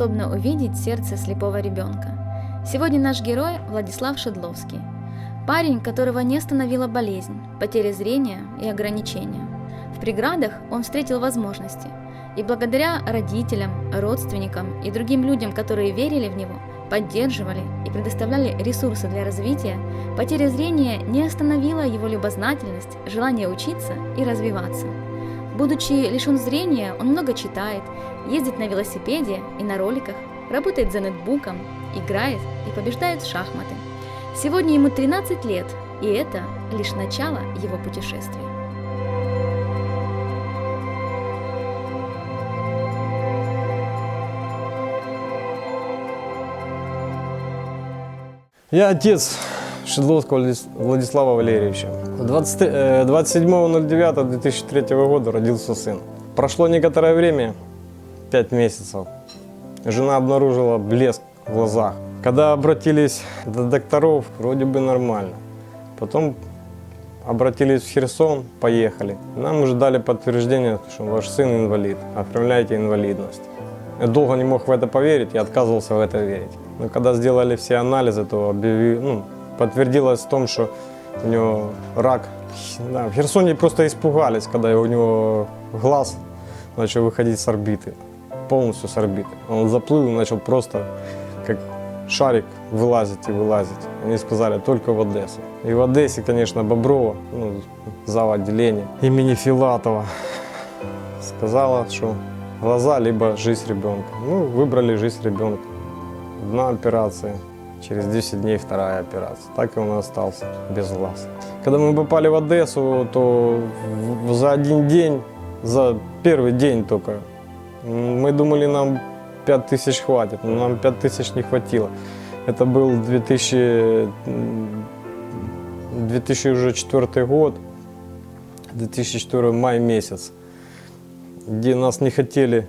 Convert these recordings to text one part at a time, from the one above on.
способно увидеть сердце слепого ребенка. Сегодня наш герой Владислав Шедловский. Парень, которого не остановила болезнь, потеря зрения и ограничения. В преградах он встретил возможности. И благодаря родителям, родственникам и другим людям, которые верили в него, поддерживали и предоставляли ресурсы для развития, потеря зрения не остановила его любознательность, желание учиться и развиваться. Будучи лишен зрения, он много читает, ездит на велосипеде и на роликах, работает за нетбуком, играет и побеждает в шахматы. Сегодня ему 13 лет, и это лишь начало его путешествия. Я отец Шедловского Владис- Владислава Валерьевича. 20 э, 27.09.2003 года родился сын. Прошло некоторое время, 5 месяцев. Жена обнаружила блеск в глазах. Когда обратились до докторов, вроде бы нормально. Потом обратились в Херсон, поехали. Нам уже дали подтверждение, что ваш сын инвалид, отправляйте инвалидность. Я долго не мог в это поверить, я отказывался в это верить. Но когда сделали все анализы, то объяви- ну, подтвердилось в том, что у него рак. Да, в Херсоне просто испугались, когда у него глаз начал выходить с орбиты, полностью с орбиты. Он заплыл и начал просто как шарик вылазить и вылазить. Они сказали только в Одессу. И в Одессе, конечно, Боброва, ну, зав. отделения имени Филатова, сказала, что глаза либо жизнь ребенка. Ну, выбрали жизнь ребенка. Одна операция, через 10 дней вторая операция. Так и он остался без глаз. Когда мы попали в Одессу, то за один день, за первый день только, мы думали, нам 5 тысяч хватит, но нам 5 тысяч не хватило. Это был 2000, м, 2004 год, 2004 май месяц, где нас не хотели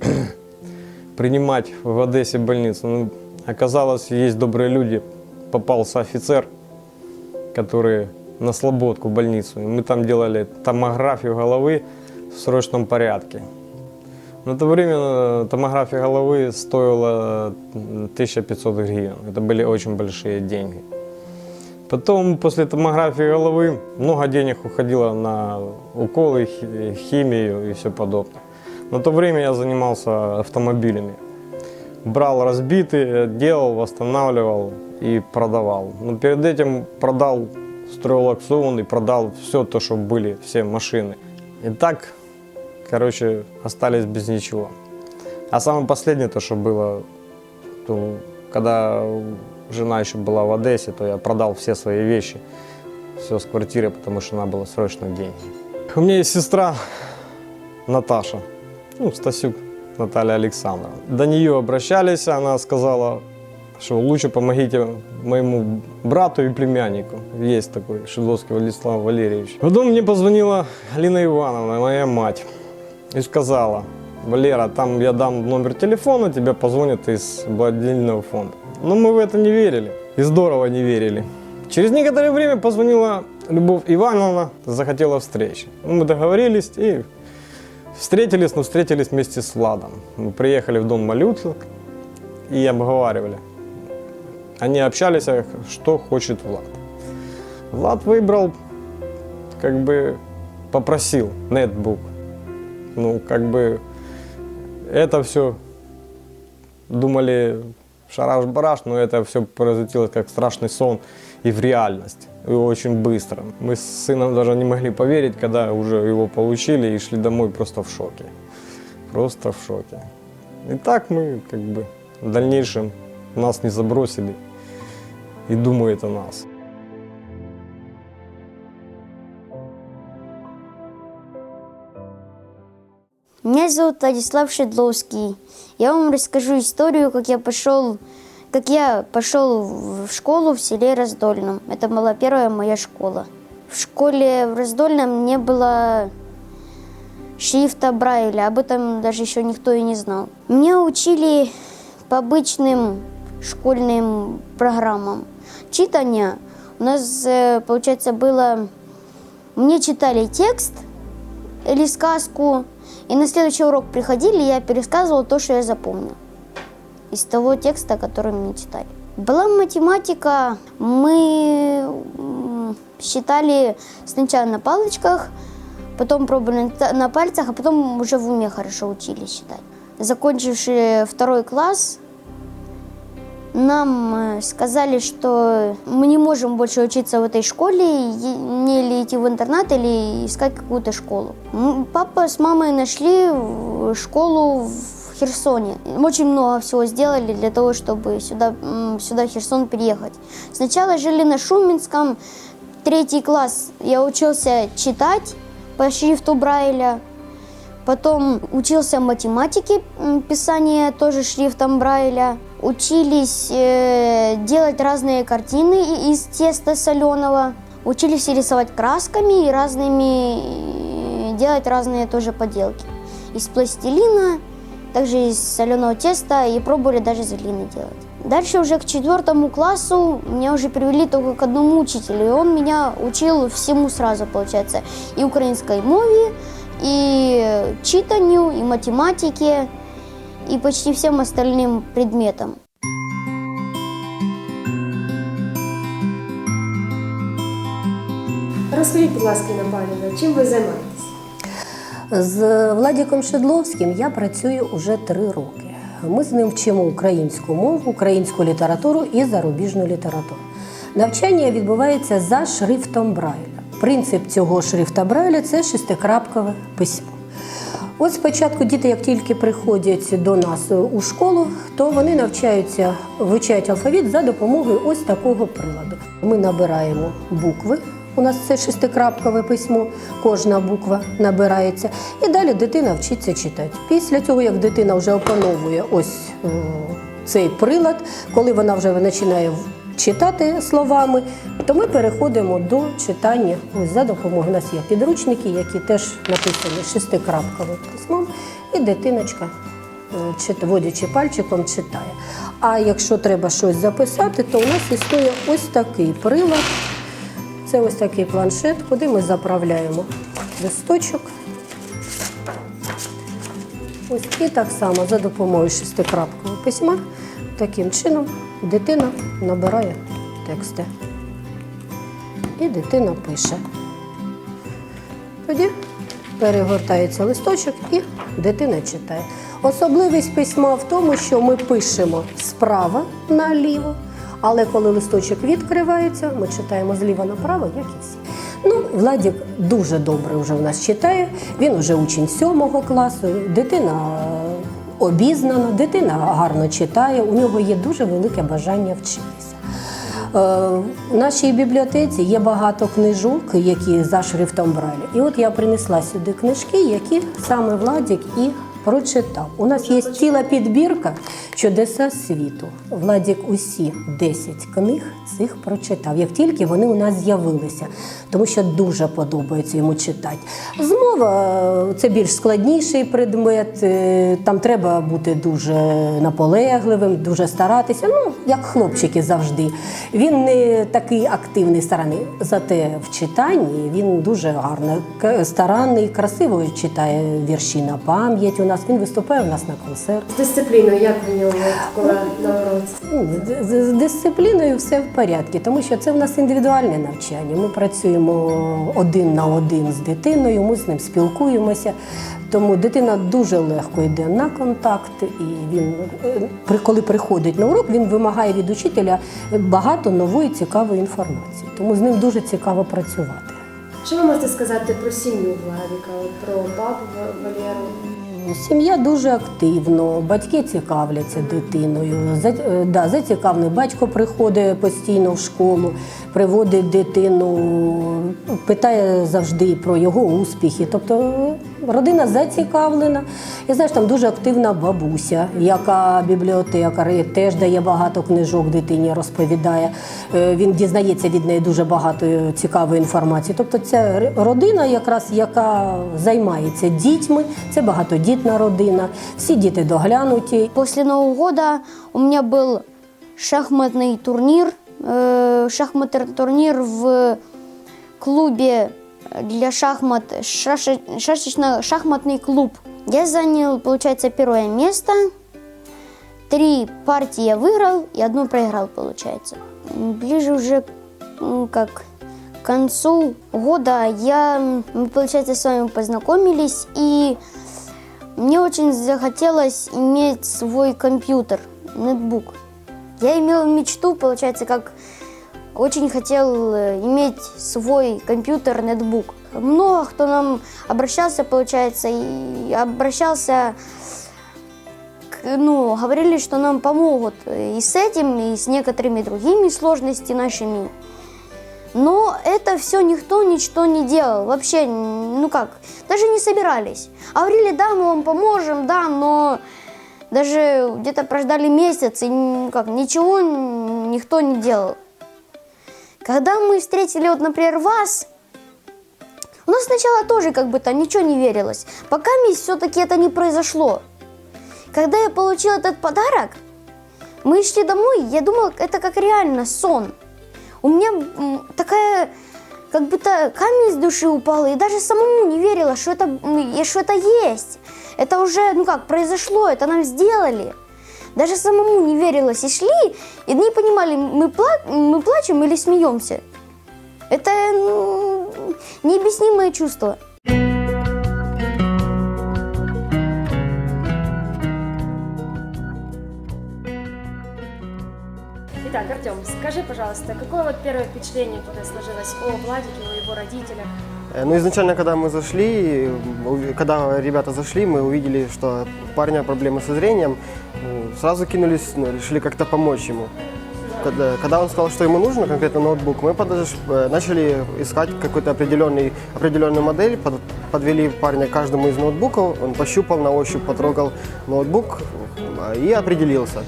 принимать в Одессе больницу. Ну, оказалось, есть добрые люди. Попался офицер, который на Слободку в больницу. Мы там делали томографию головы в срочном порядке. На то время э, томография головы стоила м, 1500 гривен. Это были очень большие деньги. Потом, после томографии головы, много денег уходило на уколы, хи- химию и все подобное. На то время я занимался автомобилями. Брал разбитые, делал, восстанавливал и продавал. Но перед этим продал, строил аукцион и продал все то, что были, все машины. И так, короче, остались без ничего. А самое последнее, то, что было, то, когда жена еще была в Одессе, то я продал все свои вещи, все с квартиры, потому что надо было срочно деньги. У меня есть сестра Наташа, ну, Стасюк Наталья Александровна. До нее обращались, она сказала, что лучше помогите моему брату и племяннику. Есть такой Шедловский Владислав Валерьевич. Потом мне позвонила Алина Ивановна, моя мать, и сказала, Валера, там я дам номер телефона, тебе позвонят из благотворительного фонда. Но мы в это не верили. И здорово не верили. Через некоторое время позвонила Любовь Ивановна, захотела встречи. Мы договорились и встретились, но встретились вместе с Владом. Мы приехали в дом малюток и обговаривали. Они общались, а что хочет Влад. Влад выбрал, как бы попросил нетбук. Ну, как бы это все думали шараш-бараш, но это все превратилось как страшный сон и в реальность. И очень быстро. Мы с сыном даже не могли поверить, когда уже его получили и шли домой просто в шоке. Просто в шоке. И так мы как бы в дальнейшем нас не забросили и думают о нас. Меня зовут Владислав Шедловский. Я вам расскажу историю, как я пошел, как я пошел в школу в селе Раздольном. Это была первая моя школа. В школе в Раздольном не было шрифта Брайля, об этом даже еще никто и не знал. Меня учили по обычным школьным программам. Читания у нас, э, получается, было Мне читали текст или сказку, и на следующий урок приходили, я пересказывала то, что я запомнил из того текста, который мне читали. Была математика, мы считали сначала на палочках, потом пробовали на пальцах, а потом уже в уме хорошо учились считать. Закончивши второй класс, нам э, сказали, что мы не можем больше учиться в этой школе, е- мне или идти в интернат, или искать какую-то школу. Папа с мамой нашли э, школу в Херсоне. Очень много всего сделали для того, чтобы сюда, сюда Херсон переехать. Сначала жили на Шуменском, третий класс я учился читать по шрифту Брайля. Потом учился математике, писание тоже шрифтом Брайля. Учились э, делать разные картины из теста соленого. Учились рисовать красками и разными делать разные тоже поделки. Из пластилина, также из соленого теста и пробовали даже из глины делать. Дальше уже к четвертому классу меня уже привели только к одному учителю, и он меня учил всему сразу, получается, и украинской мове, и читанию, и математике, и почти всем остальным предметам. Розкажіть, будь ласка, Інна Павлівна, чим ви займаєтесь? З Владіком Шедловським я працюю уже три роки. Ми з ним вчимо українську мову, українську літературу і зарубіжну літературу. Навчання відбувається за шрифтом Брайля. Принцип цього шрифта Брайля це шестикрапкове письмо. От спочатку діти, як тільки приходять до нас у школу, то вони навчаються, вивчають алфавіт за допомогою ось такого приладу. Ми набираємо букви. У нас це шестикрапкове письмо, кожна буква набирається. І далі дитина вчиться читати. Після цього, як дитина вже опановує ось цей прилад, коли вона вже починає читати словами, то ми переходимо до читання ось за допомогою. У нас є підручники, які теж написані шестикрапковим письмом, і дитиночка, е, водячи пальчиком, читає. А якщо треба щось записати, то у нас існує ось такий прилад. Це ось такий планшет, куди ми заправляємо листочок. Ось і так само за допомогою шестикрапкового письма, таким чином дитина набирає тексти. І дитина пише. Тоді перегортається листочок і дитина читає. Особливість письма в тому, що ми пишемо справа наліво, але коли листочок відкривається, ми читаємо зліва направо, як і всі. Ну, Владік дуже добре вже в нас читає. Він вже учень сьомого класу, дитина е, обізнана, дитина гарно читає, у нього є дуже велике бажання вчитися. Е, В нашій бібліотеці є багато книжок, які за шрифтом Брайля. І от я принесла сюди книжки, які саме Владік і прочитав. У нас є ціла підбірка чудеса світу. Владік усі 10 книг цих прочитав, як тільки вони у нас з'явилися, тому що дуже подобається йому читати. Змова це більш складніший предмет. е, Там треба бути дуже наполегливим, дуже старатися. Ну, як хлопчики завжди. Він не такий активний стараний. Зате в читанні він дуже гарно старанний, красиво читає вірші на пам'ять. Нас він виступає у нас на концерт. З дисципліною, як в коли на уроці? Ну, з- з- З дисципліною все в порядку, тому що це в нас індивідуальне навчання. Ми працюємо один на один з дитиною, ми з ним спілкуємося. Тому дитина дуже легко йде на контакт, і він, е, коли приходить на урок, він вимагає від учителя багато нової цікавої інформації. Тому з ним дуже цікаво працювати. Що ви можете сказати про сім'ю Владіка, про папу Ва- Валеру? Сім'я дуже активно, батьки цікавляться дитиною. Е, да, зацікавлений батько приходить постійно в школу, приводить дитину, питає завжди про його успіхи. Тобто родина зацікавлена. І знаєш, там дуже активна бабуся, яка бібліотекар, і теж дає багато книжок дитині, розповідає. Е, Він дізнається від неї дуже багато е, цікавої інформації. Тобто, ця р- родина, якраз яка займається дітьми, це багатодітна родина, всі діти доглянуті. После Нового года у меня был шахматный турнир, э, шахматный турнир в клубе Для шахмат, шаши- шашечно-шахматный клуб. Я занял, получается, первое место. Три партии я выиграл и одну проиграл, получается. Ближе уже как к концу года я, мы, получается, с вами познакомились, и мне очень захотелось иметь свой компьютер, нетбук. Я имел мечту, получается, как очень хотел э, иметь свой компьютер, нетбук. Много кто нам обращался, получается, и обращался, ну, говорили, что нам помогут и с этим, и с некоторыми другими сложностями нашими. Но это все никто ничто не делал. Вообще, ну как, даже не собирались. Говорили, да, мы вам поможем, да, но даже где-то прождали месяц, и ну как, ничего никто не делал. Когда мы встретили, вот, например, вас, у нас сначала тоже как бы то ничего не верилось, пока все-таки это не произошло. Когда я получил этот подарок, мы шли домой, я думала, это как реально сон. У меня такая, как будто камень с души упал, и даже самому не верила, что это, что это есть. Это уже, ну как, произошло, это нам сделали. Даже самому не верилось, и шли, и не понимали, мы, пла- мы плачем или смеемся. Это м, необъяснимое чувство. Итак, Артем, скажи, пожалуйста, какое вот первое впечатление у тебя сложилось о Владике, о его родителях? Э, Ну, изначально, когда мы зашли, когда ребята зашли, мы увидели, что у парня проблемы со зрением, ну, сразу кинулись, ну, решили как-то помочь ему. Когда, когда он сказал, что ему нужно конкретно ноутбук, мы подош- э, начали искать какой-то определенный, определенную модель, под- подвели парня к каждому из ноутбуков, он пощупал на ощупь, потрогал ноутбук э, и определился.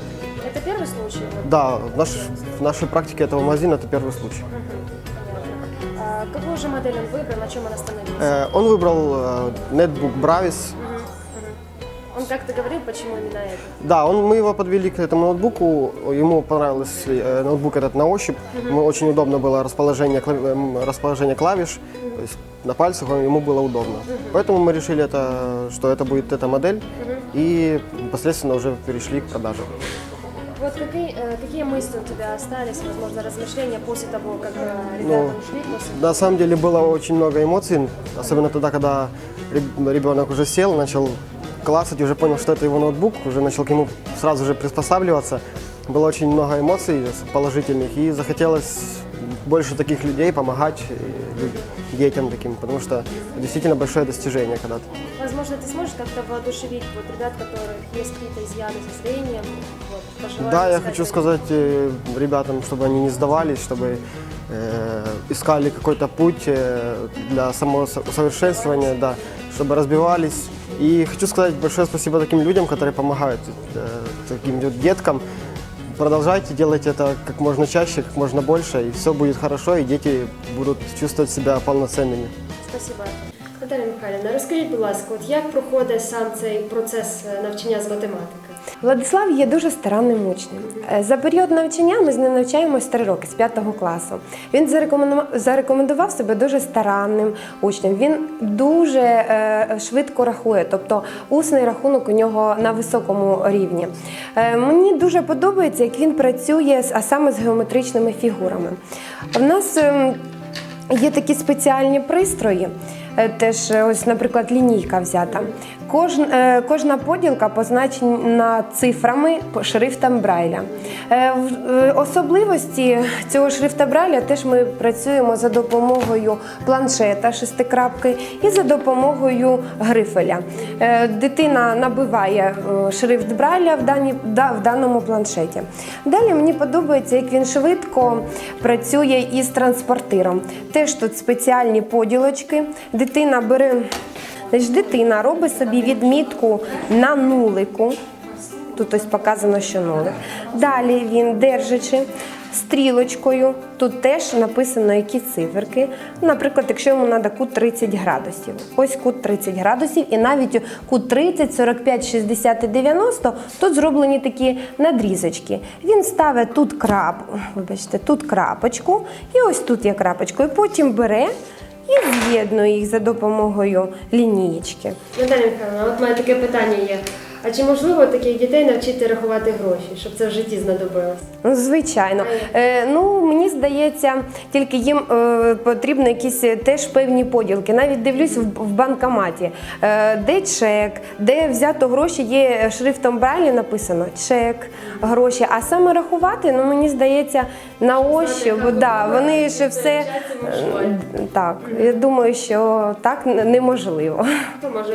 Это первый случай? Да, в, наш- в нашей практике этого магазина это первый случай. А, какую же модель он выбрал, на чем он остановился? Э, Он выбрал э, нетбук Bravis, Он как-то говорил, почему именно это? Да, он, мы его подвели к этому ноутбуку. Ему понравился э, ноутбук этот на ощупь. Ему очень удобно было расположение, клав- эм, расположение клавиш. То есть на пальцах ему было удобно. Поэтому мы решили, это, что это будет эта модель. И непосредственно уже перешли к продаже. Вот какие, э, какие мысли у тебя остались, возможно, размышления после того, как э, Ну, ребята ушли? После... На самом деле было очень много эмоций, особенно тогда, когда реб- ребенок уже сел, начал классать, уже понял, что это его ноутбук, уже начал к нему сразу же приспосабливаться. Было очень много эмоций положительных, и захотелось больше таких людей помогать э, детям таким, потому что действительно большое достижение когда-то. Возможно, ты сможешь как-то воодушевить вот ребят, которых есть какие-то изъяны со зрением? Вот, Да, я хочу сказать э, ребятам, чтобы они не сдавались, чтобы э, искали какой-то путь э, для самоусовершенствования, да, чтобы разбивались. И хочу сказать большое спасибо таким людям, которые помогают э, таким деткам. Продолжайте, делайте это как можно чаще, как можно больше, и все будет хорошо, и дети будут чувствовать себя полноценными. Спасибо. Наталя Михайлівна, розкажіть, будь ласка, от як проходить сам цей процес е, навчання з математики? Владислав є дуже старанним учнем. Е, За період навчання ми з ним навчаємось три роки з п'ятого класу. Він зарекомендував, себе дуже старанним учнем. Він дуже е, швидко рахує, тобто усний рахунок у нього на високому рівні. Е, мені дуже подобається, як він працює а саме з геометричними фігурами. В нас ем, Є такі спеціальні пристрої, теж е, ось, наприклад, лінійка взята. Кожн, е, кожна поділка позначена цифрами шрифтом Брайля. Е, е, Особливості цього шрифта Брайля теж ми працюємо за допомогою планшета шестикрапки і за допомогою грифеля. Е, Дитина набиває е, шрифт Брайля в, дані, да- в даному планшеті. Далі мені подобається, як він швидко працює із транспортиром. Теж тут спеціальні поділочки. Дитина бере, значить, дитина робить собі відмітку на нулику. Тут ось показано, що нулик. Далі він, держачи стрілочкою, тут теж написано, які циферки. Наприклад, якщо йому треба кут 30 градусів. Ось кут 30 градусів, і навіть кут 30, 45, 60 і 90 тут зроблені такі надрізочки. Він ставить тут крап, вибачте, тут крапочку, і ось тут є крапочку. І потім бере і з'єдную їх за допомогою лінієчки. Наталя Михайловна, от в мене таке питання є. А чи можливо таких дітей навчити рахувати гроші, щоб це в житті знадобилось? Ну, звичайно. Е, ну, мені здається, тільки їм е, потрібно якісь теж певні поділки. Навіть дивлюсь в, в банкоматі, е, де чек, де взято гроші, є шрифтом Брайлі написано чек, гроші. А саме рахувати, ну мені здається, на ощуп, да, вони ж все. е, Так, я думаю, що так неможливо. То може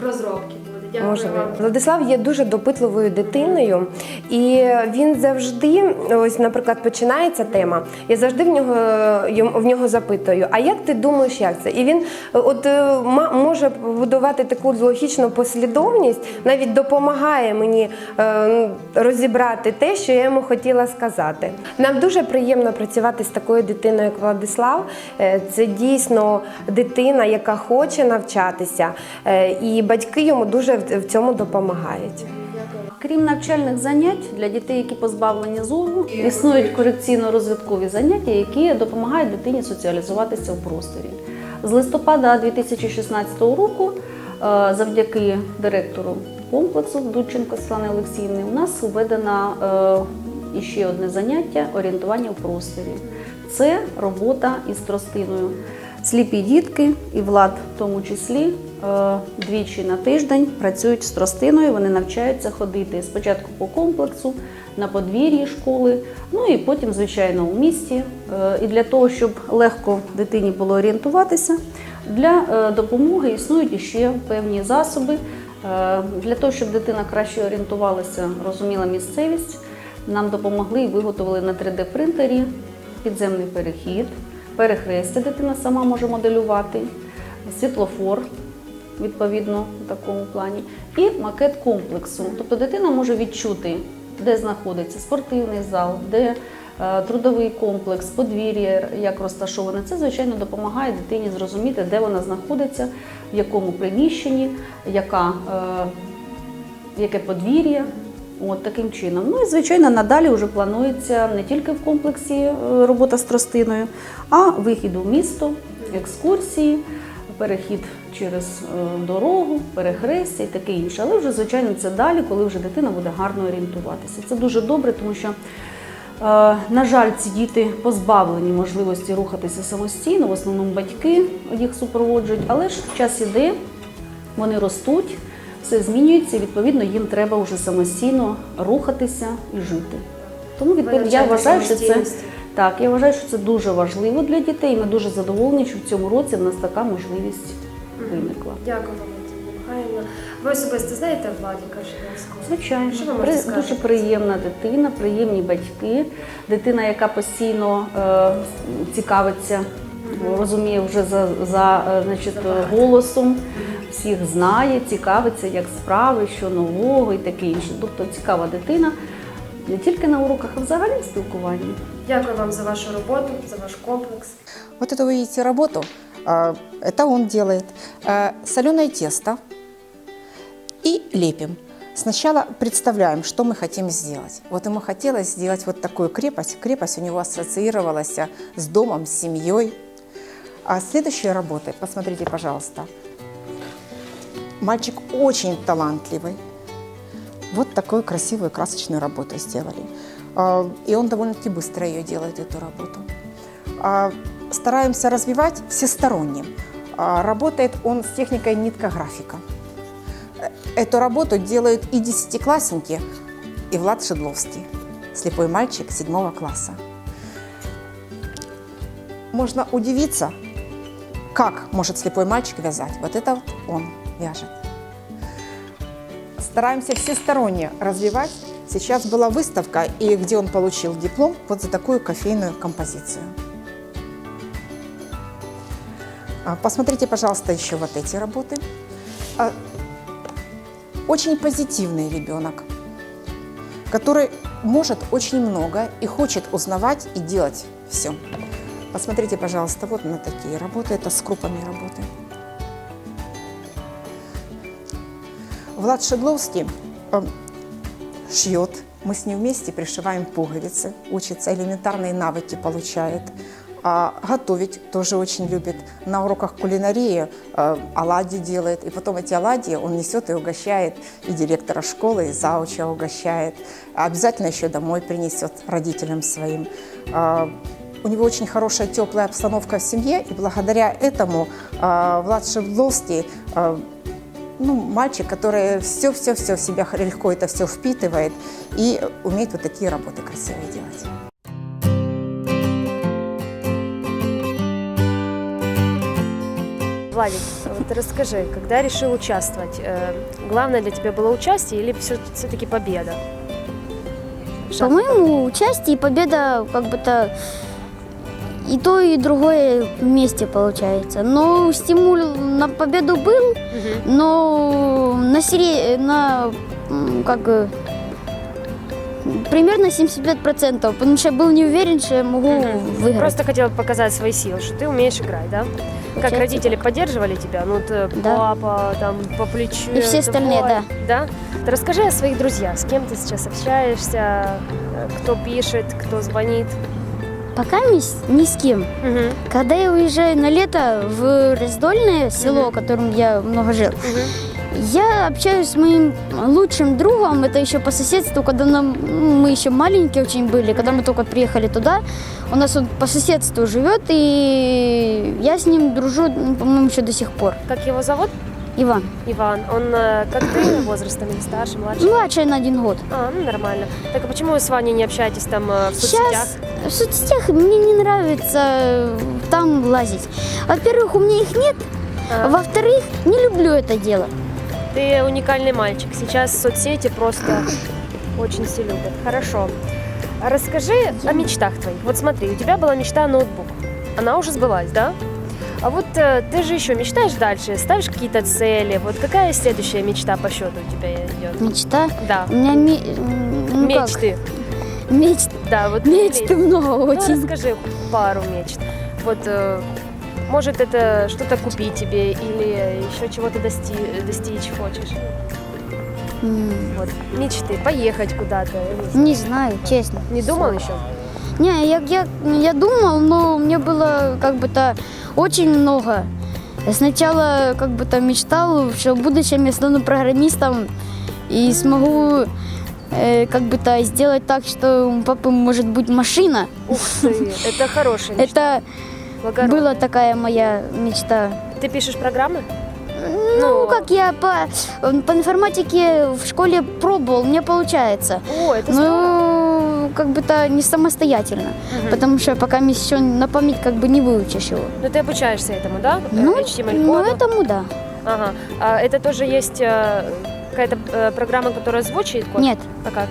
в розробці буде. Дякую Можливо. вам. Владислав є дуже допитливою дитиною, і він завжди, ось, наприклад, починається тема. Я завжди в нього в нього запитую: а як ти думаєш, як це? І він от е, може будувати таку логічну послідовність, навіть допомагає мені е, розібрати те, що я йому хотіла сказати. Нам дуже приємно працювати з такою дитиною, як Владислав. Е, Це дійсно дитина, яка хоче навчатися, і батьки йому дуже в цьому допомагають. Крім навчальних занять для дітей, які позбавлені зору, існують корекційно-розвиткові заняття, які допомагають дитині соціалізуватися в просторі. З листопада 2016 року, е, завдяки директору комплексу Дудченко Світлани Олексіївни, у нас введено е, іще одне заняття орієнтування в просторі. Це робота із тростиною. Сліпі дітки і влад, в тому числі, двічі на тиждень працюють з тростиною. Вони навчаються ходити спочатку по комплексу, на подвір'ї школи, ну і потім, звичайно, у місті. Е, І для того, щоб легко дитині було орієнтуватися, для е, допомоги існують іще певні засоби. Е, Для того, щоб дитина краще орієнтувалася, розуміла місцевість, нам допомогли і виготовили на 3D-принтері підземний перехід, перехрестя дитина сама може моделювати, світлофор, відповідно, в такому плані, і макет комплексу. Тобто дитина може відчути, де знаходиться спортивний зал, де е, трудовий комплекс, подвір'я, як розташоване. Це, звичайно, допомагає дитині зрозуміти, де вона знаходиться, в якому приміщенні, яка, е, яке подвір'я. От таким чином. Ну і звичайно, надалі вже планується не тільки в комплексі е, робота з тростиною, а вихід у місто, екскурсії, перехід через е, дорогу, перехрестя і таке інше. Але вже, звичайно, це далі, коли вже дитина буде гарно орієнтуватися. Це дуже добре, тому що. Е, На жаль, ці діти позбавлені можливості рухатися самостійно, в основному батьки їх супроводжують, але ж час іде, вони ростуть, все змінюється, і відповідно їм треба вже самостійно рухатися і жити. Тому відповідно я вважаю, що це. Так, я вважаю, що це дуже важливо для дітей. Ми дуже задоволені, що в цьому році в нас така можливість виникла. Дякую вам, Михайлівна. Ви особисто знаєте Владіка Шиловського? Звичайно, Що ви При- можете сказати? дуже приємна дитина, приємні батьки, дитина, яка постійно е, цікавиться, розуміє вже за, за е, значить, голосом, всіх знає, цікавиться, як справи, що нового і таке інше. Тобто цікава дитина не тільки на уроках, а взагалі в спілкуванні. Дякую вам за вашу роботу, за ваш комплекс. Вот эту вы видите работу, а, это он делает. Соленое тесто и лепим. Сначала представляем, что мы хотим сделать. Вот ему хотелось сделать вот такую крепость. Крепость у него ассоциировалась с домом, с семьей. А следующая работа, посмотрите, пожалуйста. Мальчик очень талантливый. Вот такую красивую красочную работу сделали. А, И он довольно-таки быстро ее делает, эту работу. А, Стараемся развивать всесторонне. А, Работает он с техникой ниткографика. Э, Эту работу делают и десятиклассники, и Влад Шедловский, слепой мальчик седьмого класса. Можно удивиться, как может слепой мальчик вязать. Вот это вот он вяжет. Стараемся всесторонне развивать. Сейчас была выставка, и где он получил диплом вот за такую кофейную композицию. А, Посмотрите, пожалуйста, еще вот эти работы. А, Очень позитивный ребенок, который может очень много и хочет узнавать и делать все. Посмотрите, пожалуйста, вот на такие работы. Это с крупами работы. Влад Шедловский э, шьет. Мы с ним вместе пришиваем пуговицы, учится, элементарные навыки получает. А готовить тоже очень любит. На уроках кулинарии э, оладьи делает, и потом эти оладьи он несет и угощает и директора школы, и зауча угощает. А обязательно еще домой принесет родителям своим. А, у него очень хорошая теплая обстановка в семье, и благодаря этому а, Влад Шевдловский а, ну, мальчик, который все-все-все в себя легко это все впитывает и умеет вот такие работы красивые делать. Владик, вот расскажи, когда решил участвовать, э, главное для тебя было участие или все, все-таки победа? По-моему, участие и победа как бы-то и то, и другое вместе получается. Но стимул на победу был, но на, сере... на как примерно 75%, потому что я был не уверен, что я могу выиграть. Просто хотела показать свои силы, что ты умеешь играть, да? Как Получается родители поддерживали тебя? Ну, э, Да. папа, там, по плечу. И все остальные, давай. Да? Ты расскажи о своих друзьях, с кем ты сейчас общаешься, э, кто пишет, кто звонит. Пока ни с, ни с кем. Мгм. Когда я уезжаю на лето в раздольное село, в котором я много жил, я общаюсь с моим лучшим другом, это еще по соседству, когда нам, ну, мы еще маленькие очень были, когда мы только приехали туда, у нас он по соседству живет, и я с ним дружу, ну, по-моему, еще до сих пор. Как его зовут? Иван. Иван. Он э, как ты возрастом или старше, младше? Младший на один год. А, ну нормально. Так а почему вы с Ваней не общаетесь там э, в соцсетях? Сейчас в соцсетях мне не нравится э, там лазить. Во-первых, у меня их нет, А, во-вторых, не люблю это дело. Ты уникальный мальчик. Сейчас соцсети просто очень все любят. Хорошо. Расскажи о мечтах твоих. Вот смотри, у тебя была мечта ноутбук. Она уже сбылась, да? Ты же еще мечтаешь дальше, ставишь какие-то цели. Вот какая следующая мечта по счету у тебя идет? Мечта. Да. У меня ме- м, ну как, Мечты. мечт, Да, вот мечты много Ну, очень. расскажи пару мечт. Вот, э, может, это что-то купить тебе или еще чего-то дости- достичь хочешь. М, Вот, мечты, поехать куда-то. Не знаю, честно. Не думал еще? Не, я, я, я думал, но мне было как бы-то очень много. Я сначала как бы-то мечтал, что в будущем я стану программистом и смогу э, как бы-то сделать так, что у папы может быть машина. Ух ты, это хорошая мечта. Это была такая моя мечта. Ты пишешь программы? Ну, как я по, по информатике в школе пробовал, мне получается. О, это здорово. Ну, как бы-то не самостоятельно, Мгм. потому что пока еще на память как бы не выучишь его. Ну, ты обучаешься этому, да? Э, Ну, HTML ну коду? этому да. Ага. А это тоже есть э, какая-то э, программа, которая озвучивает код? Нет, А как?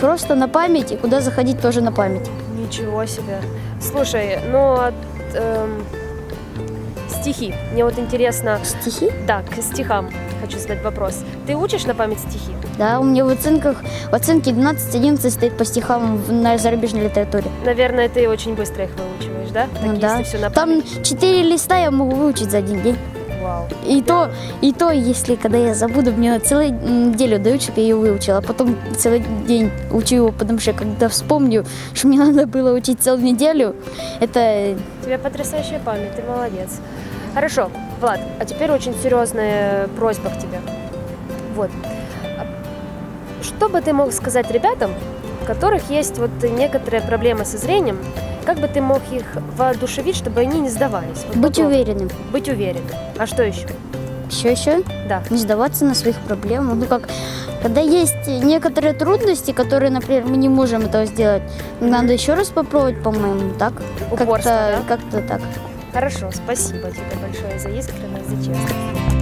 просто на память, и куда заходить тоже на память. Ничего себе. Слушай, ну, а, эм, стихи. Мне вот интересно, Стихи? да, к стихам хочу задать вопрос. Ты учишь на память стихи? Да, у меня в оценках, в оценке 12-11 стоит по стихам на зарубежной литературе. Наверное, ты очень быстро их выучиваешь, да? Ну Так, да. все на Там память. 4 листа я могу выучить за один день. Вау. И то, и то, если когда я забуду, мне целую неделю дают, чтобы я ее выучила, а потом целый день учу его, потому что когда вспомню, что мне надо было учить целую неделю, это У тебя потрясающая память, ты молодец. Хорошо, Влад, а теперь очень серьезная просьба к тебе. Вот. Что бы ты мог сказать ребятам, у которых есть вот некоторые проблемы со зрением, как бы ты мог их воодушевить, чтобы они не сдавались? Вот быть попробуй. уверенным. Быть уверенным. А что еще? Еще, еще Да. не сдаваться на своих проблемах. Ну как, когда есть некоторые трудности, которые, например, мы не можем этого сделать, надо еще раз попробовать, по-моему, так? Упорство, Как-то, да? как-то так. Хорошо, спасибо тебе большое за искренность, за честность.